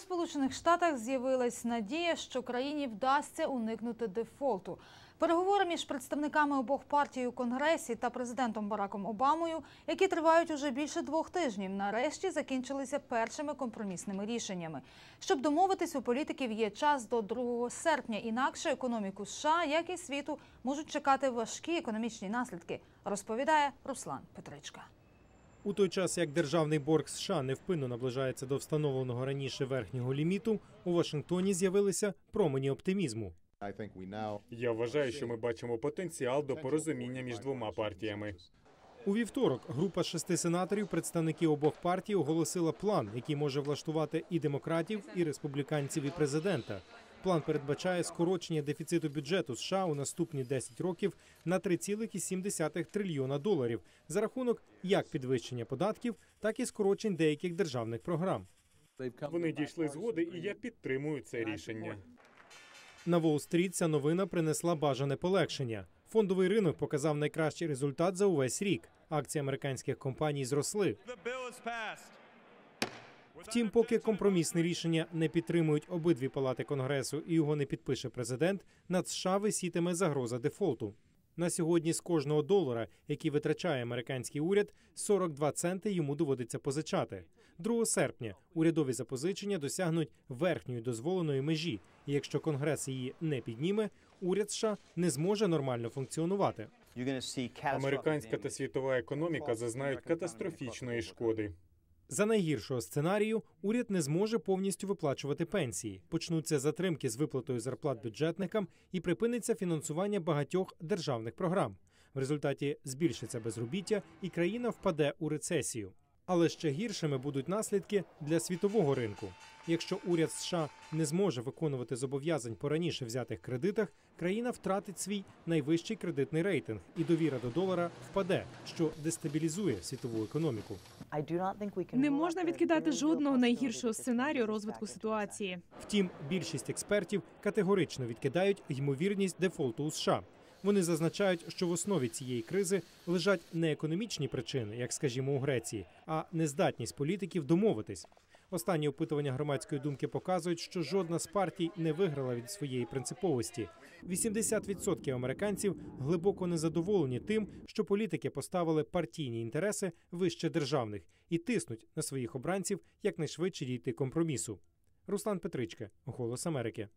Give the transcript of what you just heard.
Сполучених Штатах з'явилась надія, що країні вдасться уникнути дефолту. Переговори між представниками обох партій у Конгресі та президентом Бараком Обамою, які тривають уже більше двох тижнів, нарешті закінчилися першими компромісними рішеннями. Щоб домовитись, у політиків є час до 2 серпня. Інакше економіку США, як і світу, можуть чекати важкі економічні наслідки, розповідає Руслан Петричка. У той час, як державний борг США невпинно наближається до встановленого раніше верхнього ліміту, у Вашингтоні з'явилися промені оптимізму. Я вважаю, що ми бачимо потенціал до порозуміння між двома партіями. У вівторок група шести сенаторів, представники обох партій, оголосила план, який може влаштувати і демократів, і республіканців, і президента. План передбачає скорочення дефіциту бюджету США у наступні 10 років на 3,7 трильйона доларів за рахунок як підвищення податків, так і скорочень деяких державних програм. Вони дійшли згоди, і я підтримую це рішення. На Уолл-стріт ця новина принесла бажане полегшення. Фондовий ринок показав найкращий результат за увесь рік. Акції американських компаній зросли. Втім, поки компромісне рішення не підтримують обидві палати конгресу і його не підпише президент, над США висітиме загроза дефолту. На сьогодні з кожного долара, який витрачає американський уряд, 42 центи йому доводиться позичати. 2 серпня урядові запозичення досягнуть верхньої дозволеної межі, і якщо конгрес її не підніме, уряд США не зможе нормально функціонувати. Американська та світова економіка зазнають катастрофічної шкоди. За найгіршого сценарію уряд не зможе повністю виплачувати пенсії. Почнуться затримки з виплатою зарплат бюджетникам і припиниться фінансування багатьох державних програм. В результаті збільшиться безробіття, і країна впаде у рецесію. Але ще гіршими будуть наслідки для світового ринку. Якщо уряд США не зможе виконувати зобов'язань по раніше взятих кредитах, країна втратить свій найвищий кредитний рейтинг, і довіра до долара впаде, що дестабілізує світову економіку. Не можна відкидати жодного найгіршого сценарію розвитку ситуації. Втім, більшість експертів категорично відкидають ймовірність дефолту у США. Вони зазначають, що в основі цієї кризи лежать не економічні причини, як скажімо, у Греції, а нездатність політиків домовитись. Останні опитування громадської думки показують, що жодна з партій не виграла від своєї принциповості. 80% американців глибоко незадоволені тим, що політики поставили партійні інтереси вище державних і тиснуть на своїх обранців якнайшвидше дійти компромісу. Руслан Петричка, Голос Америки.